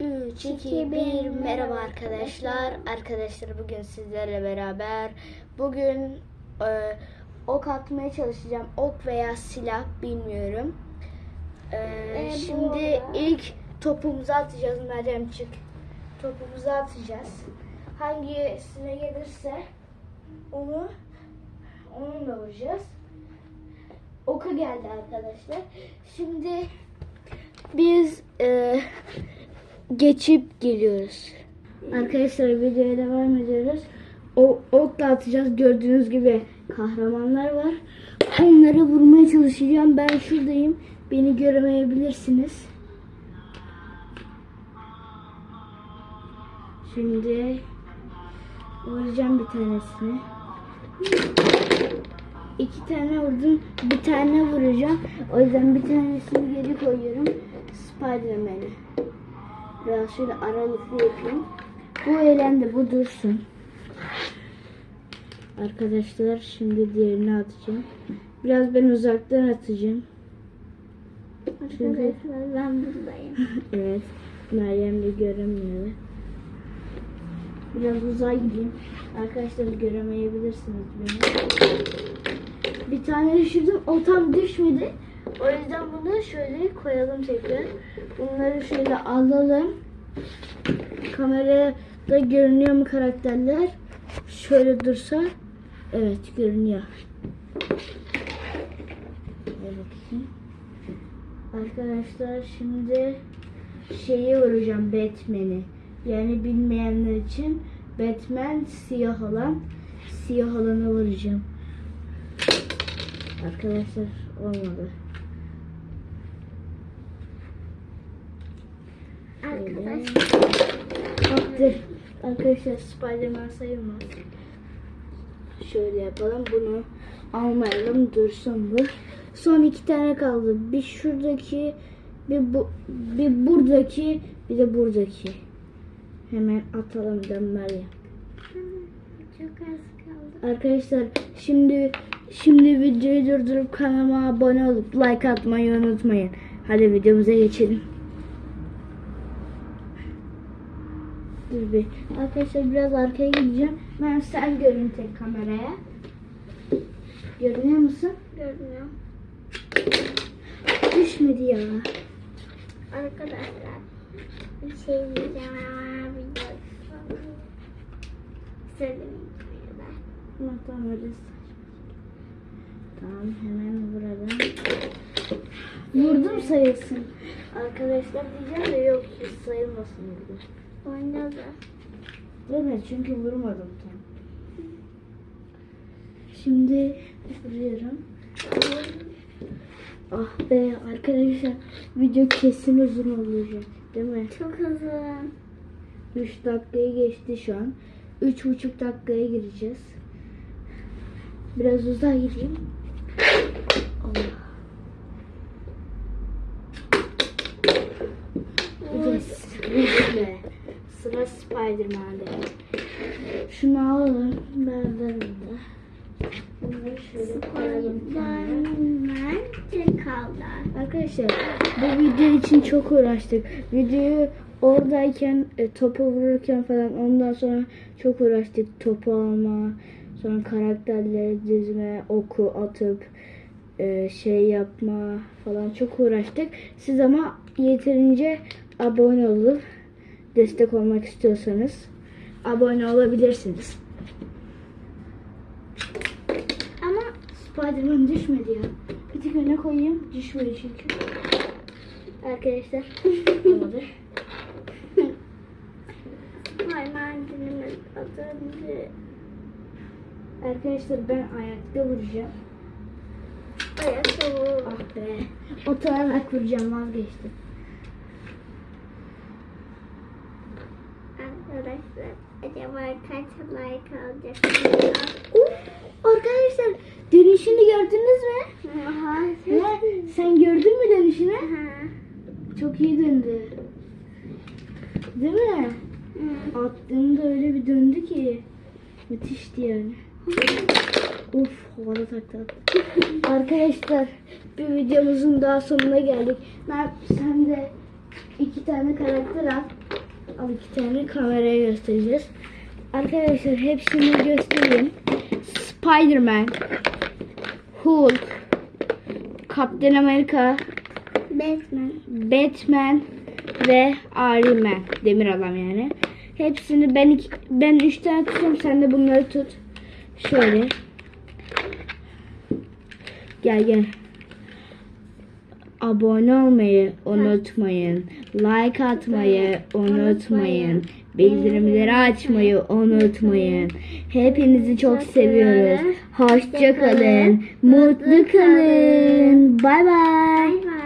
3, 2, 1 merhaba arkadaşlar. Arkadaşlar bugün sizlerle beraber bugün e, ok atmaya çalışacağım. Ok veya silah bilmiyorum. E, E, şimdi ilk topumuzu atacağız Meryem çık. Topumuzu atacağız. Hangisine gelirse onu onunla vuracağız. Oku geldi arkadaşlar. Şimdi biz e, geçip geliyoruz. Arkadaşlar videoya devam ediyoruz. O okla atacağız. Gördüğünüz gibi kahramanlar var. Onları vurmaya çalışacağım. Ben şuradayım. Beni göremeyebilirsiniz. Şimdi vuracağım bir tanesini. İki tane vurdum. Bir tane vuracağım. O yüzden bir tanesini geri koyuyorum. Spiderman'i. Biraz şöyle aralıklı yapayım. Bu eğlendi. Bu dursun. Arkadaşlar şimdi diğerini atacağım. Biraz ben uzaktan atacağım. Çünkü Arkadaşlar ben buradayım. evet. Meryem de göremiyor. Biraz uzağa gideyim. Arkadaşlar göremeyebilirsiniz beni. Bir tane düşürdüm. O tam düşmedi. O yüzden bunu şöyle koyalım tekrar. Bunları şöyle alalım. Kamerada görünüyor mu karakterler? Şöyle dursa. Evet görünüyor. Evet. Arkadaşlar şimdi şeyi vuracağım Batman'i. Yani bilmeyenler için Batman siyah olan siyah olanı vuracağım. Arkadaşlar olmadı. Arkadaşlar Baktı. Arkadaşlar Spiderman sayılmaz. Şöyle yapalım. Bunu almayalım. Dursun bu. Son iki tane kaldı. Bir şuradaki, bir bu, bir buradaki, bir de buradaki. Hemen atalım dönmerle. çok az kaldı. Arkadaşlar şimdi şimdi videoyu durdurup kanalıma abone olup like atmayı unutmayın. Hadi videomuza geçelim. Dur bir. Arkadaşlar biraz arkaya gideceğim. Ben sen görün tek kameraya. Görünüyor musun? Görünüyor. Düşmedi ya. Arkadaşlar bir şey diyeceğim ama video Söylemeyeyim. Ama tamam öyle Tamam hemen vuralım. Vurdum sayılsın. Arkadaşlar diyeceğim de yok sayılmasın burada. Oynadı. Değil mi? Çünkü vurmadım tam. Şimdi vuruyorum. Ah be arkadaşlar video kesin uzun olacak. Değil mi? Çok hızlı. 3 dakikayı geçti şu an. 3,5 dakikaya gireceğiz. Biraz uzağa gideyim. Allah. Spiderman'de. Şunu alalım. Nereden de. Bunları şöyle koyalım. Spiderman tek kaldı. Arkadaşlar bu video için çok uğraştık. Videoyu oradayken e, topu vururken falan ondan sonra çok uğraştık. Topu alma, sonra karakterleri dizme, oku atıp e, şey yapma falan çok uğraştık. Siz ama yeterince abone olup destek olmak istiyorsanız abone olabilirsiniz. Ama Spiderman düşmedi ya. Bir tık öne koyayım. Düşmedi çünkü. Arkadaşlar. Olmadı. Spiderman'imiz az önce Arkadaşlar ben ayakta vuracağım. ayakkabı Ah be. Oturarak vuracağım vazgeçtim. Arkadaşlar acaba kaç like alacak? Arkadaşlar dönüşünü gördünüz mü? Aha. Ha, sen gördün mü dönüşünü? Aha. Çok iyi döndü. Değil mi? Hı. Attığımda öyle bir döndü ki. Müthişti yani. Uf havada taktı. Arkadaşlar bir videomuzun daha sonuna geldik. Ben sen de iki tane karakter al. Al iki tane kameraya göstereceğiz. Arkadaşlar hepsini göstereyim. Spider-Man, Hulk, Captain America, Batman. Batman ve Iron Man. Demir adam yani. Hepsini ben iki, ben üç tane tutuyorum. Sen de bunları tut. Şöyle. Gel gel. Abone olmayı unutmayın. Like atmayı unutmayın. Bildirimleri açmayı unutmayın. Hepinizi çok seviyoruz. Hoşça kalın. Mutlu kalın. Bay bay. Bay bay.